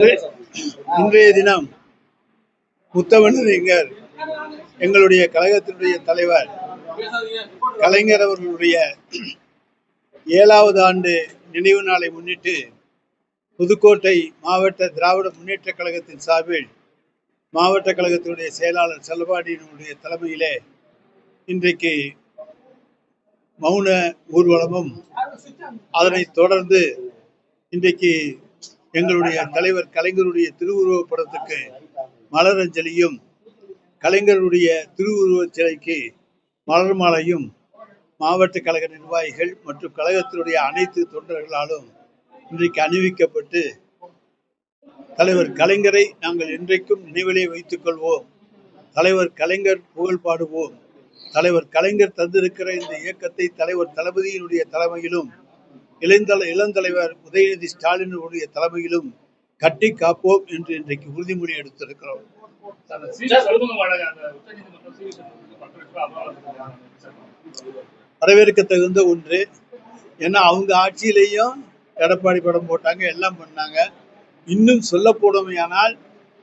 இன்றைய தினம் முத்தமிழறிஞர் எங்களுடைய கழகத்தினுடைய தலைவர் கலைஞர் அவர்களுடைய ஏழாவது ஆண்டு நினைவு நாளை முன்னிட்டு புதுக்கோட்டை மாவட்ட திராவிட முன்னேற்ற கழகத்தின் சார்பில் மாவட்ட கழகத்தினுடைய செயலாளர் செல்லப்பாடியினுடைய தலைமையிலே இன்றைக்கு மௌன ஊர்வலமும் அதனைத் தொடர்ந்து இன்றைக்கு எங்களுடைய தலைவர் கலைஞருடைய திருவுருவ படத்துக்கு மலரஞ்சலியும் கலைஞருடைய திருவுருவ சிலைக்கு மலர் மாலையும் மாவட்ட கழக நிர்வாகிகள் மற்றும் கழகத்தினுடைய அனைத்து தொண்டர்களாலும் இன்றைக்கு அணிவிக்கப்பட்டு தலைவர் கலைஞரை நாங்கள் இன்றைக்கும் நினைவிலே வைத்துக் கொள்வோம். தலைவர் கலைஞர் புகழ் பாடுவோம். தலைவர் கலைஞர் தந்திருக்கிற இந்த இயக்கத்தை தலைவர் தளபதியினுடைய தலைமையிலும் இளைந்தல இளந்தலைவர் உதயநிதி ஸ்டாலினுடைய தலைமையிலும் கட்டி காப்போம் என்று இன்றைக்கு உறுதிமொழி எடுத்திருக்கிறோம். வரவேற்க தகுந்த ஒன்று ஏன்னா அவங்க ஆட்சியிலையும் எடப்பாடி படம் போட்டாங்க எல்லாம் பண்ணாங்க. இன்னும் சொல்ல போடுமையானால்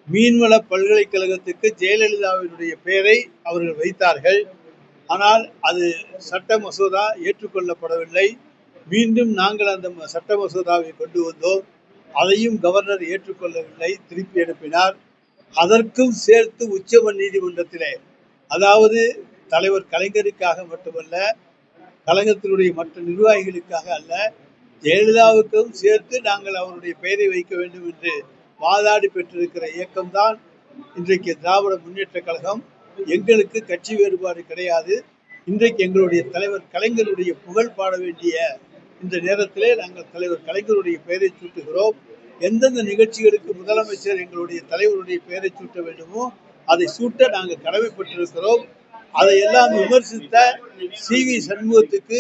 மீன்வள பல்கலைக்கழகத்துக்கு ஜெயலலிதாவினுடைய பெயரை அவர்கள் வைத்தார்கள். ஆனால் அது சட்ட மசோதா ஏற்றுக்கொள்ளப்படவில்லை. மீண்டும் நாங்கள் அந்த சட்ட மசோதாவை கொண்டு வந்தோம். அதையும் கவர்னர் ஏற்றுக்கொள்ளவில்லை திருப்பி அனுப்பினார். அதற்கும் சேர்த்து உச்ச நீதிமன்றத்திலே அதாவது தலைவர் கலைஞருக்காக மட்டுமல்ல கழகத்தினுடைய மற்ற நிர்வாகிகளுக்காக அல்ல ஜெயலலிதாவுக்கும் சேர்த்து நாங்கள் அவருடைய பெயரை வைக்க வேண்டும் என்று வாதாடி பெற்றிருக்கிற இயக்கம்தான் இன்றைக்கு திராவிட முன்னேற்ற கழகம். எங்களுக்கு கட்சி வேறுபாடு கிடையாது. இன்றைக்கு எங்களுடைய தலைவர் கலைஞருடைய புகழ் பாட வேண்டிய இந்த நேரத்திலே நாங்கள் தலைவர் கலைஞருடைய பெயரை சூட்டுகிறோம். எந்தெந்த நிகழ்ச்சிகளுக்கு முதலமைச்சர் எங்களுடைய தலைவருடைய பெயரை சூட்ட வேண்டுமோ அதை சூட்ட நாங்கள் கடமைப்பட்டிருக்கிறோம். அதையெல்லாம் விமர்சித்த சி வி சண்முகத்துக்கு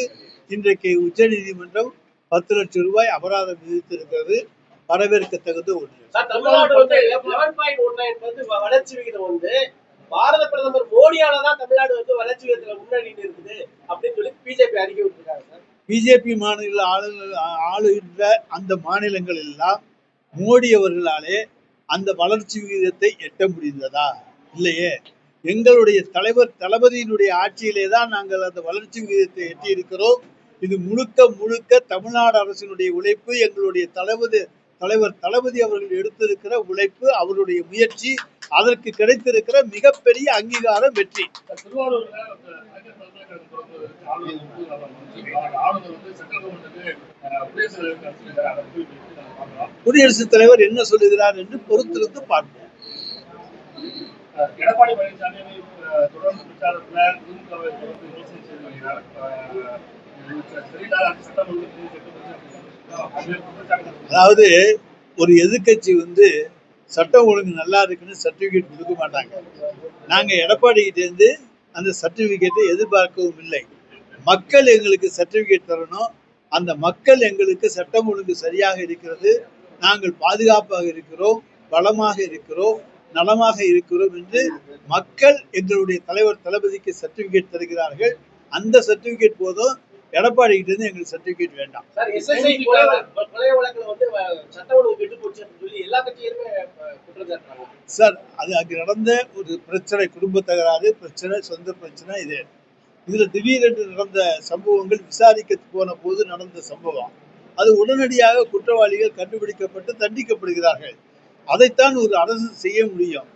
இன்றைக்கு உச்சநீதிமன்றம் பத்து லட்சம் ரூபாய் அபராதம் விதித்திருக்கிறது. வரவேற்கத்தகுந்த ஒன்று. வளர்ச்சி விகிதம் வந்து பாரத பிரதமர் மோடியால தான் தமிழ்நாடு வந்து வளர்ச்சி விகிதத்துல முன்னணி இருக்குது அப்படின்னு சொல்லி பிஜேபி அறிக்கை விட்டுருக்காங்க சார். பிஜேபி மாநில ஆளுநர் ஆளுகின்ற அந்த மாநிலங்கள் எல்லாம் மோடி அவர்களாலே அந்த வளர்ச்சி விகிதத்தை எட்ட முடிந்ததா? இல்லையே. எங்களுடைய தலைவர் தளபதியினுடைய ஆட்சியிலே தான் நாங்கள் அந்த வளர்ச்சி விகிதத்தை எட்டி இருக்கிறோம் இது முழுக்க முழுக்க தமிழ்நாடு அரசினுடைய உழைப்பு எங்களுடைய தளபதி தலைவர் தளபதி அவர்கள் எடுத்திருக்கிற உழைப்பு அவருடைய முயற்சி அதற்கு கிடைத்திருக்கிற மிகப்பெரிய அங்கீகாரம் வெற்றி குடியரசுத் தலைவர் என்ன சொல்லுகிறார் என்று பொறுத்திருந்து பார்ப்போம் எடப்பாடி பழனிசாமி தொடர்ந்து பிரச்சாரத்துல திமுகவை தொடர்ந்து விமர்சனம் செய்து வருகிறார் அதாவது ஒரு எதிர்க்கட்சி வந்து சட்டம் ஒழுங்கு நல்லா இருக்குன்னு சர்டிபிகேட் கொடுக்க மாட்டாங்க. நாங்கள் எடப்பாடிக்கிட்டேருந்து அந்த சர்டிஃபிகேட்டை எதிர்பார்க்கவும் இல்லை. மக்கள் எங்களுக்கு சர்டிஃபிகேட் தரணும். அந்த மக்கள் எங்களுக்கு சட்டம் ஒழுங்கு சரியாக இருக்கிறது. நாங்கள் பாதுகாப்பாக இருக்கிறோம் பலமாக இருக்கிறோம் நலமாக இருக்கிறோம் என்று மக்கள் எங்களுடைய தலைவர் தளபதிக்கு சர்டிபிகேட் தருகிறார்கள். அந்த சர்டிபிகேட் போதும் எடப்பாடி கிட்ட இருந்து எங்களுக்கு சர்டிபிகேட் வேண்டாம். சார் அது அங்கு நடந்த ஒரு பிரச்சனை குடும்ப தகராறு பிரச்சனை சொந்த பிரச்சனை இது. இதுல திடீரென்று நடந்த சம்பவங்கள் விசாரிக்க போன போது நடந்த சம்பவம். அது உடனடியாக குற்றவாளிகள் கண்டுபிடிக்கப்பட்டு தண்டிக்கப்படுகிறார்கள். அதைத்தான் ஒரு அரசு செய்ய முடியும்.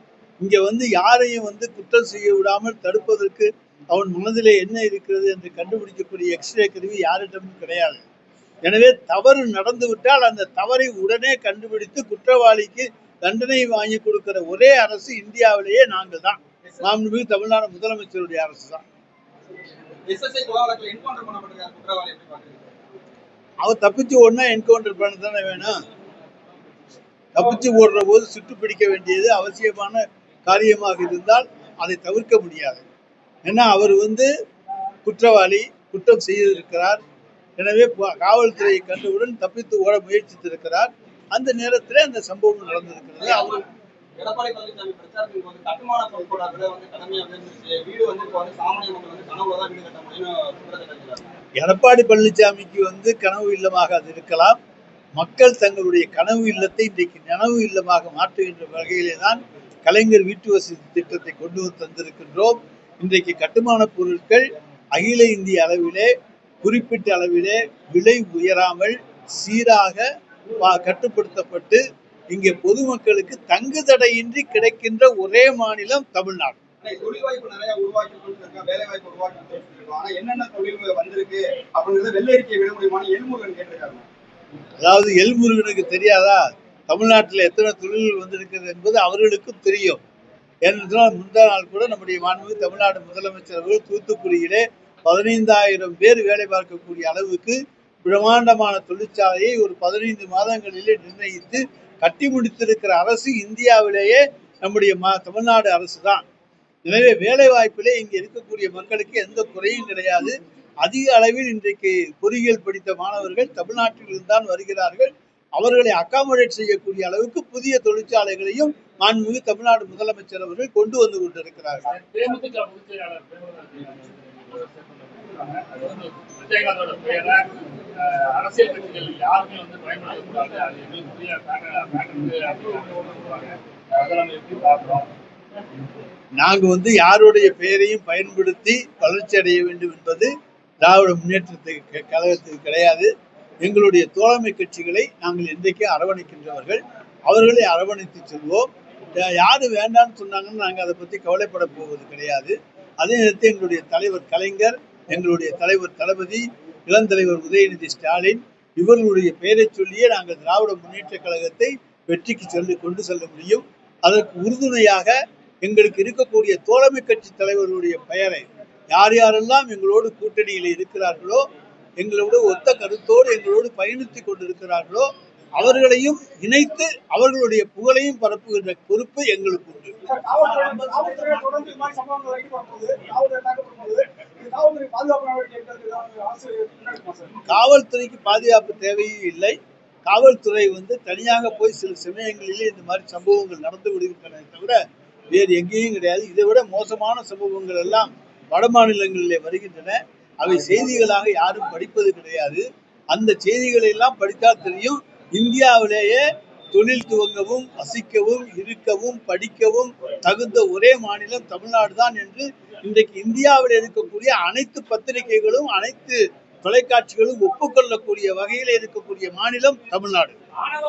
இங்க வந்து யாரையும் வந்து குற்றம் செய்ய விடாமல் தடுப்பதற்கு அவன் மனதிலே என்ன இருக்கிறது என்று கண்டுபிடிக்கக்கூடிய எக்ஸ்ரே கருவி யாரிடமும் கிடையாது. எனவே தவறு நடந்து விட்டால் அந்த தவறை உடனே கண்டுபிடித்து குற்றவாளிக்கு தண்டனை வாங்கி கொடுக்கிற ஒரே அரசு இந்தியாவிலேயே நாங்கள் தான். மாண்புமிகு தமிழ்நாடு முதலமைச்சருடைய அரசு தான். அவர் தப்பிச்சு ஓடினா என்கவுண்டர் பண்ண தானே வேணும்? தப்பிச்சு ஓடுற போது சுட்டு பிடிக்க வேண்டியது அவசியமான காரியமாக இருந்தால் அதை தவிர்க்க முடியாது. ஏன்னா அவர் வந்து குற்றவாளி குற்றம் செய்திருக்கிறார். எனவே காவல்துறையை கண்டவுடன் தப்பித்து ஓட முயற்சித்திருக்கிறார். அந்த நேரத்தில் அந்த சம்பவம் நடந்திருக்கிறது. அவர் எடப்பாடி பழனிசாமி பிரச்சாரத்துக்கு வந்து கட்டுமான பொருட்களோட விலை வந்து கடுமையா உயர்ந்துருச்சு வீடு வந்து இப்போ வந்து சாமானிய மக்கள் வந்து கனவுல தான் வீடு கட்ட முடியும்னு குற்றச்சாட்டு வைக்கிறாங்க. எடப்பாடி பழனிசாமிக்கு வந்து கனவு இல்லமாக அது இருக்கலாம். மக்கள் தங்களுடைய கனவு இல்லத்தை இன்றைக்கு நனவு இல்லமாக மாற்றுகின்ற வகையிலே தான் கலைஞர் வீட்டு வசதி திட்டத்தை கொண்டு வந்து தந்திருக்கின்றோம். இன்றைக்கு கட்டுமான பொருட்கள் அகில இந்திய அளவிலே குறிப்பிட்ட அளவிலே விலை உயராமல் சீராக கட்டுப்படுத்தப்பட்டு இங்கே பொதுமக்களுக்கு தங்கு தடையின்றி கிடைக்கின்ற ஒரே மாநிலம் தமிழ்நாடு. அதாவது எல்முருகனுக்கு தெரியாதா? தமிழ்நாட்டில் எத்தனை தொழில்கள் வந்திருக்கிறது என்பது அவர்களுக்கும் தெரியும். ஏனென்றால் முந்தா நாள் கூட நம்முடைய மாண்புமிகு தமிழ்நாடு முதலமைச்சர் அவர்கள் தூத்துக்குடியிலே பதினைந்தாயிரம் பேர் வேலை பார்க்கக்கூடிய அளவுக்கு பிரம்மாண்டமான தொழிற்சாலையை ஒரு பதினைந்து மாதங்களிலே நிர்ணயித்து கட்டி முடித்திருக்கிற அரசு இந்தியாவிலேயே நம்முடைய மா தமிழ்நாடு அரசு தான் எனவே வேலை வாய்ப்பிலே இங்கே இருக்கக்கூடிய மக்களுக்கு எந்த குறையும் கிடையாது. அதிக அளவில் இன்றைக்கு பொறியியல் படித்த மாணவர்கள் தமிழ்நாட்டிலிருந்து தான் வருகிறார்கள். அவர்களை அகாமடேட் செய்யக்கூடிய அளவுக்கு புதிய தொழிற்சாலைகளையும் மாண்புமிகு தமிழ்நாடு முதலமைச்சர் அவர்கள் கொண்டு வந்து கொண்டிருக்கிறார்கள். அரசியல் கட்சிகள் யாருமே வந்து பயன்படுத்தக்கூடாது. அது நாங்க வந்து யாருடைய பெயரையும் பயன்படுத்தி வளர்ச்சி அடைய வேண்டும் என்பது திராவிட முன்னேற்றத்துக்கு கழகத்துக்கு கிடையாது. எங்களுடைய தோழமை கட்சிகளை நாங்கள் இன்றைக்கே அரவணைக்கின்றவர்கள். அவர்களை அரவணைத்து செல்வோம். யாரு வேண்டாம்னு சொன்னாங்கன்னு நாங்கள் அதை பற்றி கவலைப்பட போவது கிடையாது. அதே நேரத்தில் எங்களுடைய தலைவர் கலைஞர் எங்களுடைய தலைவர் தளபதி இளந்தலைவர் உதயநிதி ஸ்டாலின் இவர்களுடைய பெயரை சொல்லியே நாங்கள் திராவிட முன்னேற்ற கழகத்தை வெற்றிக்கு சென்று கொண்டு செல்ல முடியும். அதற்கு உறுதுணையாக எங்களுக்கு இருக்கக்கூடிய தோழமை கட்சி தலைவர்களுடைய பெயரை யார் யாரெல்லாம் எங்களோடு கூட்டணியில் இருக்கிறார்களோ எங்களோடு ஒத்த கருத்தோடு எங்களோடு பயணித்துக் கொண்டிருக்கிறார்களோ அவர்களையும் இணைத்து அவர்களுடைய புகழையும் பரப்புகின்ற பொறுப்பு எங்களுக்கு உண்டு. காவல்துறைக்கு பாதுகாப்பு தேவையும் இல்லை. காவல்துறை வந்து தனியாக போய் சில சமயங்களிலே இந்த மாதிரி சம்பவங்கள் நடந்து விடுகின்றன தவிர வேறு எங்கேயும் கிடையாது. இதை விட மோசமான சம்பவங்கள் எல்லாம் வட மாநிலங்களிலே வருகின்றன. அவை செய்திகளாக யாரும் படிப்பது கிடையாது. அந்த செய்திகளை எல்லாம் படித்தால் தெரியும். இந்தியாவிலேயே தொழில் துவங்கவும் வசிக்கவும் இருக்கவும் படிக்கவும் தகுந்த ஒரே மாநிலம் தமிழ்நாடு தான் என்று இன்றைக்கு இந்தியாவில் இருக்கக்கூடிய அனைத்து பத்திரிகைகளும் அனைத்து தொலைக்காட்சிகளும் ஒப்புக்கொள்ளக்கூடிய வகையில் இருக்கக்கூடிய மாநிலம் தமிழ்நாடு. மாநில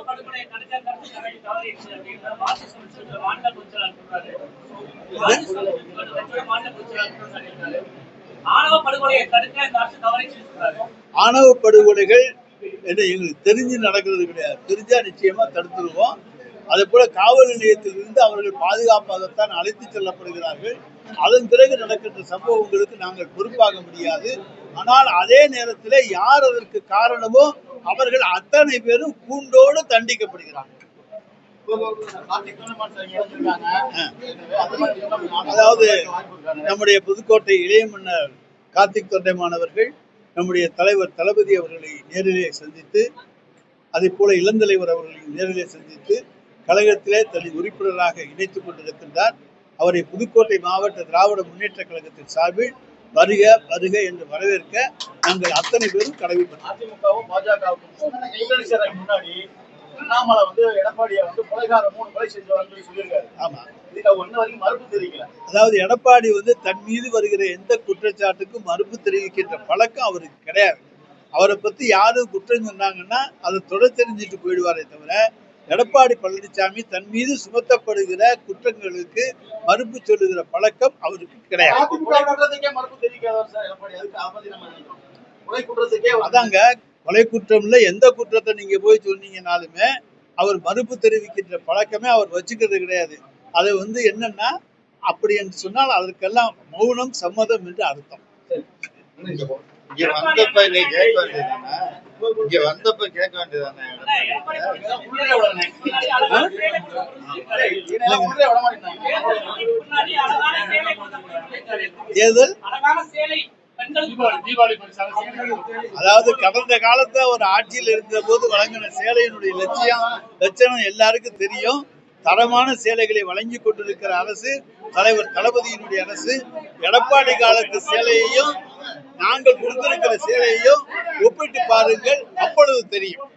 ஆணவ ஆணவ படுகொலைகள் என்ன எங்களுக்கு தெரிஞ்சு நடக்கிறது கிடையாது. தெரிஞ்சா நிச்சயமா தடுத்துருவோம். அதே போல காவல் நிலையத்திலிருந்து அவர்கள் பாதுகாப்பாகத்தான் அழைத்து செல்லப்படுகிறார்கள். அதன் பிறகு நடக்கின்ற சம்பவங்களுக்கு நாங்கள் பொறுப்பாக முடியாது. ஆனால் அதே நேரத்தில் யார் அதற்கு காரணமோ அவர்கள் அத்தனை பேரும் கூண்டோடு தண்டிக்கப்படுகிறார்கள். அதாவது நம்முடைய புதுக்கோட்டை இளைய மன்னர் கார்த்திக் தொண்டைமானவர்கள் நம்முடைய தலைவர் தளபதி அவர்களை நேரிலே சந்தித்து அதே போல இளந்தலைவர் அவர்களை நேரிலே சந்தித்து கழகத்திலே தன்னை உறுப்பினராக இணைத்துக் கொண்டிருக்கின்றார். அவரை புதுக்கோட்டை மாவட்ட திராவிட முன்னேற்ற கழகத்தின் சார்பில் வருக வருக என்று வரவேற்க நாங்கள் அத்தனை பேரும் கடமைப்பட்டோம். அதிமுகவும் பாஜகவுக்கும் முன்னாடி அண்ணாமலை வந்து எடப்பாடியை வந்து கொலைகார மூணு கொலை செஞ்சவர்னு சொல்லி சொல்லியிருக்காரு. ஆமா. அதாவது எடப்பாடி வந்து தன் மீது வருகிற எந்த குற்றச்சாட்டுக்கும் மறுப்பு தெரிவிக்கின்ற பழக்கம் அவருக்கு கிடையாது. அவரை பத்தி யாரும் குற்றம் சொன்னாங்கன்னா அதை தொடர் தெரிஞ்சுட்டு போயிடுவாரே தவிர எடப்பாடி பழனிசாமி தன் மீது சுமத்தப்படுகிற குற்றங்களுக்கு மறுப்பு சொல்லுகிற பழக்கம் அவருக்கு கிடையாது. அதிமுக கொலை கொலை குற்றம்ல எந்த குற்றத்தை நீங்க போய் சொன்னீங்கனாலுமே அவர் மறுப்பு தெரிவிக்கின்ற பழக்கமே அவர் வச்சுக்கிறது கிடையாது. அது வந்து என்னன்னா அப்படி என்று சொன்னால் அதற்கெல்லாம் மௌனம் சம்மதம் என்று அர்த்தம். இங்க வந்தப்ப நீ கேட்க வேண்டியதானே இங்க வந்தப்ப கேட்க வேண்டியதானே ஆனா அதாவது கடந்த காலத்துல ஒரு ஆட்சியில் இருந்த போது வழங்கின சேலையினுடைய லட்சியம் லட்சணம் எல்லாருக்கும் தெரியும். தரமான சேலைகளை வழங்கி கொண்டிருக்கிற அரசு தலைவர் தளபதியினுடைய அரசு எடப்பாடி காலத்து சேலையையும் நாங்கள் கொடுத்திருக்கிற சேலையையும் ஒப்பிட்டு பாருங்கள் அப்பொழுது தெரியும்.